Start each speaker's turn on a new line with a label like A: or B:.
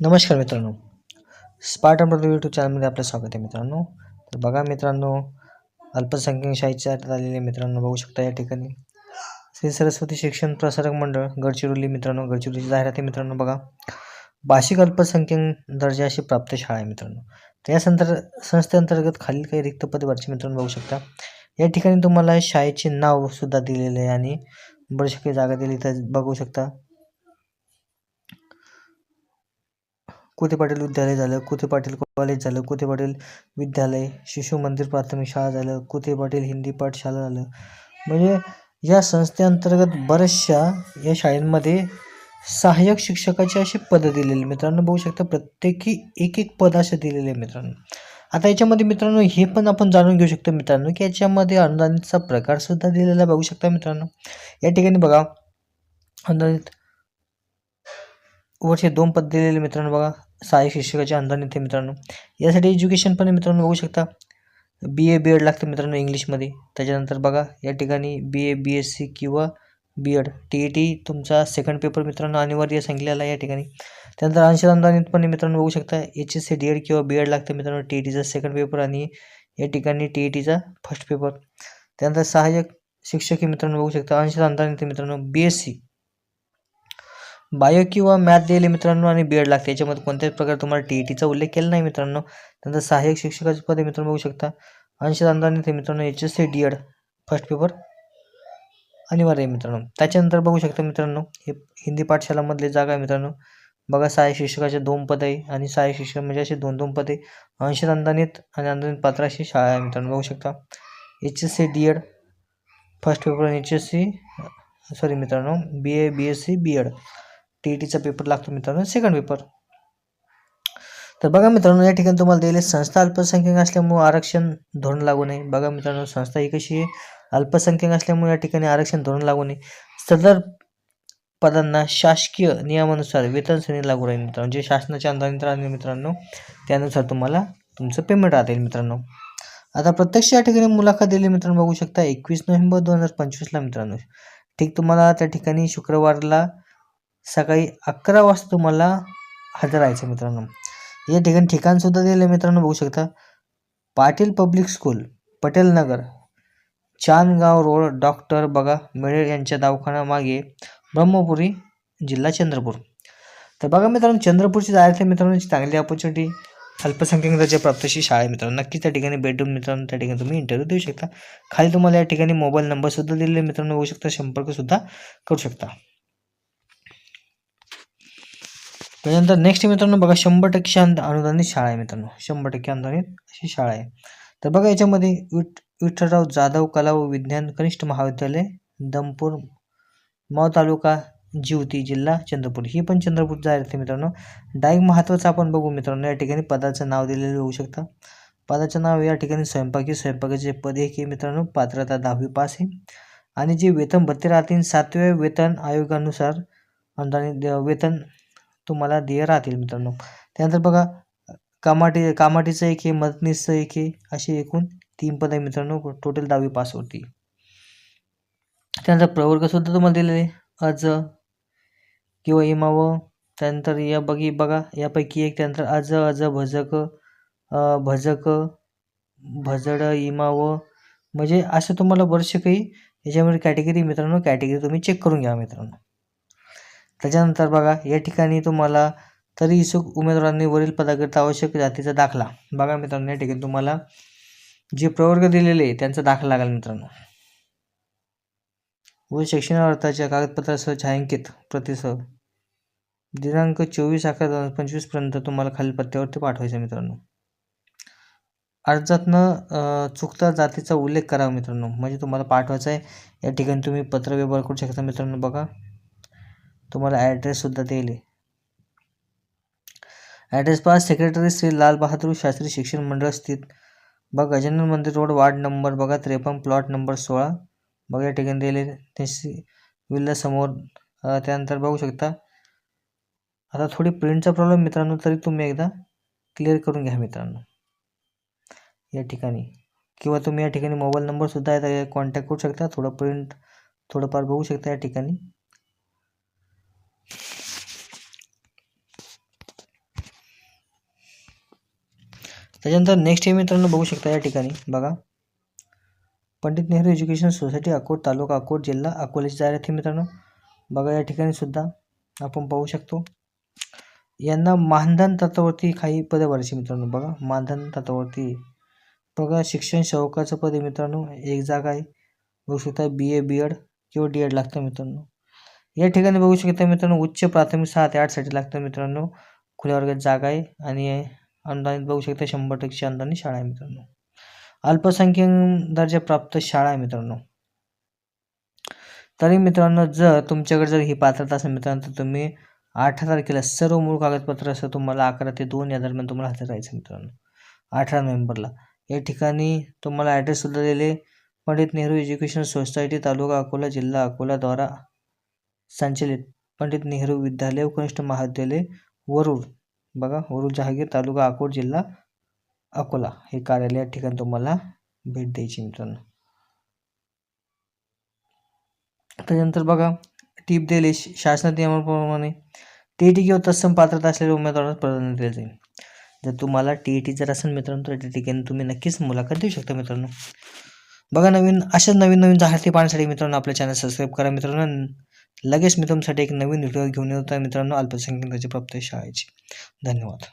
A: नमस्कार मित्रांनो. Spartan brother YouTube चॅनलमध्ये आपलं स्वागत आहे मित्रांनो. तर बघा मित्रांनो अल्पसंख्याक शाळेच्या आलेले मित्रांनो बघू शकता या ठिकाणी. श्री सरस्वती शिक्षण प्रसारक मंडळ गडचिरोली मित्रांनो गडचिरोलीची जाहिरात आहे मित्रांनो बघा. भाषिक अल्पसंख्याक दर्जाशी प्राप्त शाळा आहे मित्रांनो. तर या संतर संस्थेअंतर्गत खालील काही रिक्त पदवरचे मित्रांनो बघू शकता. या ठिकाणी तुम्हाला शाळेचे नावसुद्धा दिलेले आहे आणि बरेचसे काही जागा दिली तर बघू शकता. कुथे पाटील विद्यालय झालं कुथे पाटील कॉलेज झालं कुथे पाटील विद्यालय शिशु मंदिर प्राथमिक शाळा झालं कुथे पाटील हिंदी पाठशाला झालं. म्हणजे या संस्थेअंतर्गत बऱ्याचशा या शाळेंमध्ये सहाय्यक शिक्षकाचे असे पदं दिलेले मित्रांनो बघू शकता प्रत्येकी एक एक पद असे दिलेले आहे मित्रांनो. आता याच्यामध्ये मित्रांनो हे पण आपण जाणून घेऊ शकतो मित्रांनो की याच्यामध्ये अनुदानितचा प्रकारसुद्धा दिलेला बघू शकता मित्रांनो. या ठिकाणी बघा अनुदानित वर्षे दोन पद दिलेले मित्रांनो बघा. सहाय्यक शिक्षकाचे अनुदान येते मित्रांनो. यासाठी एज्युकेशन पण मित्रांनो बघू शकता. बी ए बी एड लागतं मित्रांनो इंग्लिशमध्ये. त्याच्यानंतर बघा या ठिकाणी बी ए बी एस सी किंवा B Ed T E T तुमचा सेकंड पेपर मित्रांनो अनिवार्य सांगितलेला आहे या ठिकाणी. त्यानंतर अंशद अनुदानित पण मित्रांनो बघू शकता. H S C D Ed किंवा बी एड लागतं मित्रांनो टी ई टीचा सेकंड पेपर आणि या ठिकाणी टी ई टीचा फर्स्ट पेपर त्यानंतर सहाय्यक शिक्षक हे मित्रांनो बघू शकता. अंशद अनुदानित मित्रांनो बी एस सी बायो किंवा मॅथ दिले मित्रांनो आणि बी एड लागते. याच्यामध्ये कोणत्याच प्रकारे तुम्हाला टी ई टीचा उल्लेख केला नाही मित्रांनो. त्यानंतर सहाय्यक शिक्षकाचे पद मित्रांनो बघू शकता. अंशदान अंदाने ते मित्रांनो H S C D Ed first paper अनिवार्य आहे मित्रांनो. त्याच्यानंतर बघू शकता मित्रांनो हे हिंदी पाठशालामधले जागा आहे मित्रांनो. बघा सहाय्यक शिक्षकाचे दोन पद आहे आणि सहाय्यक शिक्षक म्हणजे असे दोन दोन पदे. अंशदान अनुदानित आणि अनुदानित पात्राशी शाळा आहे मित्रांनो बघू शकता. H S C D Ed first paper आणि एच एस सी सॉरी मित्रांनो B A B S C B Ed T E टीचा पेपर लागतो मित्रांनो सेकंड पेपर तर बघा मित्रांनो या ठिकाणी तुम्हाला दिले संस्था अल्पसंख्याक असल्यामुळे आरक्षण धोरण लागू नये. बघा मित्रांनो संस्था ही कशी आहे? अल्पसंख्याक असल्यामुळे या ठिकाणी आरक्षण धोरण लागू नये. सदर पदांना शासकीय नियमानुसार वेतन श्रेणी लागू राहील मित्रांनो. जे शासनाच्या अंदाजित राहतील मित्रांनो त्यानुसार तुम्हाला तुमचं पेमेंट राहतील मित्रांनो. आता प्रत्यक्ष या ठिकाणी मुलाखत दिली मित्रांनो बघू शकता एकवीस नोव्हेंबर दोन हजार पंचवीसला मित्रांनो. ठीक तुम्हाला त्या ठिकाणी शुक्रवारला सकाळी अकरा वाजता तुम्हाला हजर राहायचं मित्रांनो. या ठिकाणी ठिकाणसुद्धा दिलं मित्रांनो बघू शकता. Patil public school Patel Nagar Chandgaon road doctor बघा मेळे यांच्या दवाखाना मागे ब्रह्मपुरी जिल्हा चंद्रपूर. तर बघा मित्रांनो चंद्रपूरची जायचं मित्रांनो चांगली ऑपॉर्च्युनिटी अल्पसंख्याक दर्जा प्राप्तशी शाळा आहे मित्रांनो. नक्की त्या ठिकाणी बेडरूम मित्रांनो त्या ठिकाणी तुम्ही इंटरव्ह्यू देऊ शकता. खाली तुम्हाला या ठिकाणी मोबाईल नंबरसुद्धा दिलेले मित्रांनो बघू शकता संपर्कसुद्धा करू शकता. त्याच्यानंतर नेक्स्ट मित्रांनो बघा शंभर टक्के अंत अनुदानित शाळा आहे मित्रांनो. शंभर टक्के अनुदानित अशी शाळा आहे. तर बघा याच्यामध्ये विठ विठ्ठलराव जाधव कला व विज्ञान कनिष्ठ महाविद्यालय दमपूर माव तालुका जिवती जिल्हा चंद्रपूर. ही पण चंद्रपूर जाहीर आहे मित्रांनो. डायरेक्ट महत्त्वाचं आपण बघू मित्रांनो. या ठिकाणी पदाचं नाव दिलेलं होऊ शकतं. पदाचं नाव या ठिकाणी स्वयंपाकी स्वयंपाकाचे पद हे की मित्रांनो. पात्रता दहावी पास आहे. आणि जे वेतन भत्ते राहतील सातव्या वेतन आयोगानुसार अनुदानित वेतन तुम्हाला देय राहतील मित्रांनो. त्यानंतर बघा कामाटी कामाटीचं एक आहे मदतनीसचं एक आहे असे एकूण तीन पद आहे मित्रांनो टोटल दहावी पास होती. त्यानंतर प्रवर्गसुद्धा तुम्हाला दिलेले अज किंवा इमाव त्यानंतर या बघी बघा यापैकी एक त्यानंतर अज अज भजक भजक भजड इमाव म्हणजे असं तुम्हाला बरेचसे काही याच्यामध्ये कॅटेगरी मित्रांनो. कॅटेगरी तुम्ही चेक करून घ्या मित्रांनो. त्याच्यानंतर बघा या ठिकाणी तुम्हाला तरी इच्छुक उमेदवारांनी वरील पदाकरिता आवश्यक जातीचा दाखला. बघा मित्रांनो या ठिकाणी तुम्हाला जे प्रवर्ग दिलेले आहे त्यांचा दाखला लागेल मित्रांनो. व शैक्षणिक अर्थाच्या कागदपत्रासह छायांकित प्रतिसह दिनांक चोवीस अकरा दोन हजार पंचवीसपर्यंत तुम्हाला खालील पत्त्यावरती पाठवायचं मित्रांनो. अर्जातनं चुकता जातीचा उल्लेख करावा मित्रांनो. म्हणजे तुम्हाला पाठवायचा आहे. या ठिकाणी तुम्ही पत्र व्यवहार करू शकता मित्रांनो बघा. तुम्हाला ॲड्रेससुद्धा देईल. ॲड्रेस पहा सेक्रेटरी श्री लाल बहादूर शास्त्री शिक्षण मंडळ स्थित. बघा गजानन मंदिर रोड वार्ड नंबर बघा त्रेपन्न प्लॉट नंबर सोळा. बघा या ठिकाणी दिले त्याची विल्लासमोर त्यानंतर बघू शकता. आता थोडी प्रिंटचा प्रॉब्लेम मित्रांनो तरी तुम्ही एकदा क्लिअर करून घ्या मित्रांनो. या ठिकाणी. किंवा तुम्ही या ठिकाणी मोबाईल नंबरसुद्धा आहे कॉन्टॅक्ट करू शकता. थोडं प्रिंट थोडंफार बघू शकता या ठिकाणी. त्याच्यानंतर नेक्स्ट हे मित्रांनो बघू शकता या ठिकाणी बघा. पंडित नेहरू एज्युकेशन सोसायटी अकोट तालुका अकोट जिल्हा अकोल्याची जाहिरात आहे मित्रांनो. बघा या ठिकाणी सुद्धा आपण पाहू शकतो. यांना मानधन तत्वावरती काही पदे भरायची मित्रांनो बघा. मानधन तत्वावरती. बघा शिक्षण शौकाचं पद आहे मित्रांनो. एक जागा आहे. बघू शकता बी ए बी एड किंवा डी एड लागतं मित्रांनो. या ठिकाणी बघू शकता मित्रांनो उच्च प्राथमिक सहा ते आठसाठी लागतं मित्रांनो. खुल्या वर्गात जागा आहे आणि अनुदानित बघू शकता शंभर टक्के अनुदानित शाळा आहे मित्रांनो. अल्पसंख्याक दर्जा प्राप्त शाळा आहे मित्रांनो. तरी मित्रांनो जर तुमच्याकडे जर ही पात्रता असेल मित्रांनो तर तुम्ही अठरा तारखेला सर्व मूळ कागदपत्र असं तुम्हाला अकरा ते दोन या दरम्यान तुम्हाला हजर राहायचं मित्रांनो. अठरा नोव्हेंबरला. या ठिकाणी तुम्हाला ॲड्रेससुद्धा दिले पंडित नेहरू एज्युकेशन सोसायटी तालुका अकोला जिल्हा अकोलाद्वारा संचलित पंडित नेहरू विद्यालय कनिष्ठ महाविद्यालय वरुड. बघा वरुड जहागीर तालुका अकोट जिल्हा अकोला. हे कार्यालय या ठिकाणी तुम्हाला भेट द्यायची मित्रांनो. त्याच्यानंतर बघा टीप दिले शासनात नियमाप्रमाणे टी ई टी किंवा तत्सम पात्रता असलेल्या उमेदवारांना प्राधान्य दिले जाईल. जर तुम्हाला टी ई टी जर असेल मित्रांनो तर त्या ठिकाणी तुम्ही नक्कीच मुलाखत देऊ शकता मित्रांनो. बघा नवीन अशाच नवीन नवीन जाहिराती पाहण्यासाठी मित्रांनो आपल्या चॅनल सबस्क्राईब करा मित्रांनो. लगेच मी तुमच्यासाठी एक नवीन व्हिडिओ घेऊन येतो. मित्रांनो अल्पसंख्याकांची प्राप्त शाळेची. धन्यवाद.